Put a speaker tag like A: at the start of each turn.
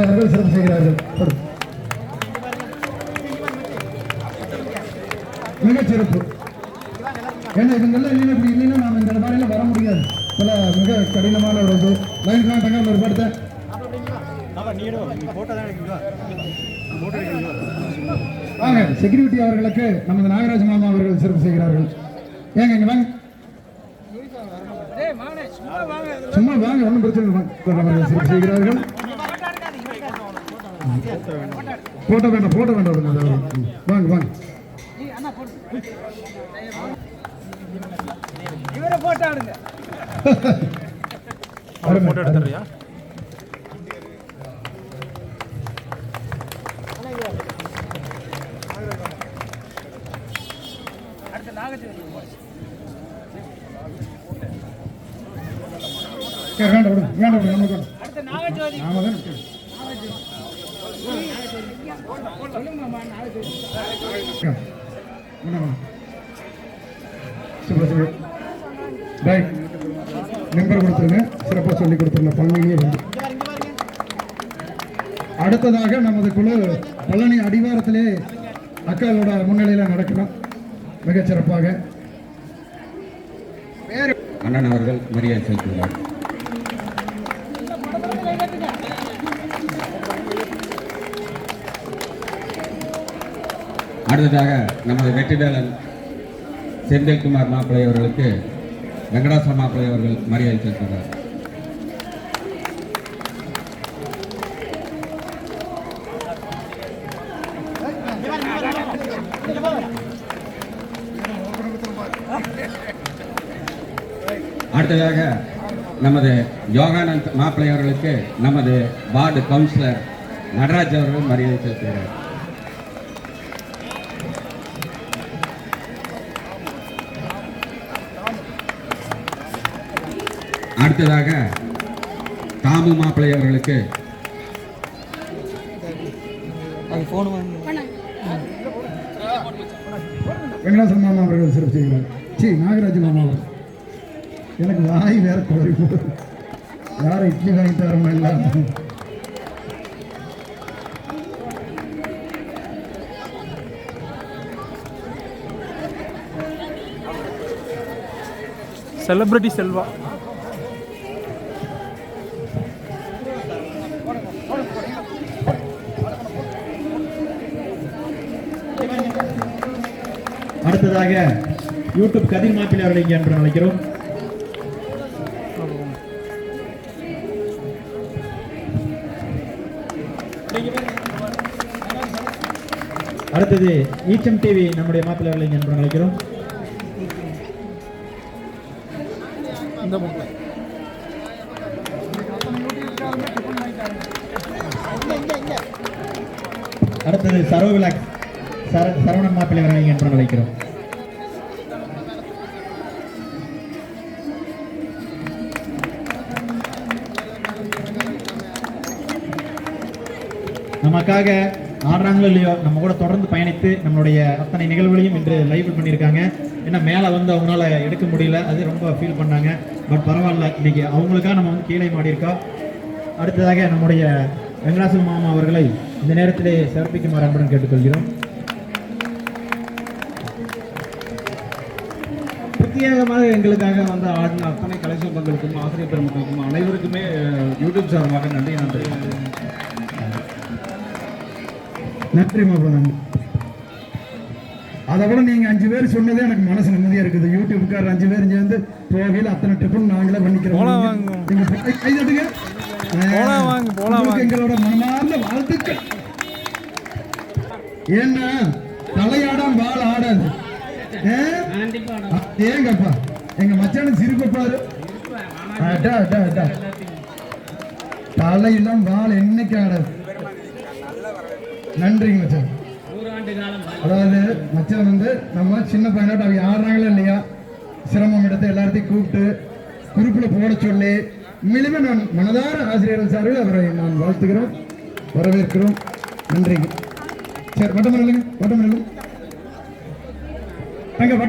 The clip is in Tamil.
A: அவர்கள் சிறப்பு செய்கிறார்கள் மிகச் சிறப்பு ஏன்னா இவங்கெல்லாம் இல்லைன்னா இப்படி இல்லைன்னா நாம் இந்த மாதிரிலாம் வர முடியாது. பல மிக கடினமான ஒரு இது. லைன் ஒரு படத்தை. வாங்க செக்யூரிட்டி அவர்களுக்கு நமது நாகராஜ் மாமா அவர்கள் சிறப்பு செய்கிறார்கள். ஏங்க இங்க வாங்க. சும்மா வாங்க ஒன்றும் பிரச்சனை இல்லை. அவர்கள் சிறப்பு செய்கிறார்கள். போட்டோ வேண்டாம் போட்டோ வேண்டாம். வாங்க வாங்க.
B: இவரை போட்டோ எடுங்க.
C: ஃபோட்டோ எடுத்துறியா
B: அடுத்து நாகச்சேரி
A: சரி, வேண்டாம் வேண்டாம் நமக்கு வேண்டாம்.
B: அடுத்து நாகச்சோதி
A: நாம தான் நம்பர் கொடுத்துருங்க சிறப்பாக சொல்லி கொடுத்துருங்க பழனியே வந்து அடுத்ததாக நமது குழு பழனி அடிவாரத்திலே அக்காளோட முன்னிலையில் நடக்கிறோம் மிகச் சிறப்பாக
D: அண்ணன் அவர்கள் மரியாதை செலுத்துகிறார். அடுத்ததாக நமது வெற்றிவேலன் செந்தில்குமார் மாப்பிள்ளை அவர்களுக்கு வெங்கடாசர மாப்பிள்ளை அவர்கள் மரியாதை செலுத்துகிறார். அடுத்ததாக நமது யோகானந்த் மாப்பிள்ளை அவர்களுக்கு நமது வார்டு கவுன்சிலர் நடராஜ் அவர்கள் மரியாதை செலுத்துகிறார். அடுத்ததாக தாமு மாப்பிள்ளை அவர்களுக்கு.
A: வெங்கடாசன் மாமா அவர்கள் சிறப்பு செய்கிறார். சி நாகராஜ் மாமா அவர்கள். எனக்கு வாய் வேற குளறி போகுது. யாரை இட்லி வாங்கி தரமா இல்லை
C: செலிபிரிட்டி செல்வா
E: அடுத்ததாக யூடியூப் கதிர் மாப்பிள்ளை அவர்களை இங்கே என்று அழைக்கிறோம். அடுத்தது ஈச்சம் டிவி நம்முடைய மாப்பிள்ளை அவர்களை என்று அழைக்கிறோம். அடுத்தது சர சரவணன் மாப்பிள்ளை அவர்களை என்று அழைக்கிறோம். நமக்காக ஆடுறாங்களோ இல்லையோ நம்ம கூட தொடர்ந்து பயணித்து நம்மளுடைய அத்தனை நிகழ்வுகளையும் இன்று லைவ் பண்ணியிருக்காங்க. ஏன்னா மேலே வந்து அவங்களால எடுக்க முடியல. அது ரொம்ப ஃபீல் பண்ணாங்க. பட் பரவாயில்ல. இன்னைக்கு அவங்களுக்காக நம்ம வந்து கீழே மாடியிருக்கோம். அடுத்ததாக நம்முடைய வெங்கடாசல் மாமா அவர்களை இந்த நேரத்திலே சிறப்பிக்குமாறு அன்புடன் கேட்டுக்கொள்கிறோம்.
F: பிரத்யேகமாக எங்களுக்காக வந்து ஆடின அத்தனை கலை சொந்தங்களுக்கும் ஆசிரியர் பெருமக்களுக்கும் அனைவருக்குமே யூடியூப் சார்பாக நன்றி நன்றி.
A: நன்றி மாப்பிள்ள நன்றி. அதை விட நீங்க அஞ்சு பேர் சொன்னதே எனக்கு மனசு நிம்மதியா இருக்குது. யூடியூப்காரர் அஞ்சு பேர் சேர்ந்து போகையில் அத்தனை ட்ரிப்பும் நாங்களே பண்ணிக்கிறோம்.
C: போலாம் வாங்க.
A: நீங்க கை- கை தட்டுங்க.
C: போலாம் வாங்க, போலாம்
A: உங்களுக்கு
C: வாங்க.
A: எங்களோட மனமார்ந்த வாழ்த்துக்கள். ஏன்னா தலையாடாம் வால் ஆடாது? ஏங்கப்பா. எங்க மச்சான சிரிப்பை பாரு. தலையெல்லாம் வால் என்னைக்கு ஆடாது? நன்றிங்க மச்சான். அதாவது மச்சான் வந்து நம்ம சின்ன பையனாட்ட அவங்க ஆடுறாங்களா இல்லையா? சிரமம் எடுத்து எல்லாத்தையும் கூப்பிட்டு குறிப்பில் போட சொல்லி உண்மையிலுமே நான் மனதார ஆசிரியர்கள் சார்பில் அவரை நான் வாழ்த்துக்கிறோம் வரவேற்கிறோம். நன்றிங்க சரி வட்டம் இல்லைங்க வட்டம் இல்லைங்க அங்கே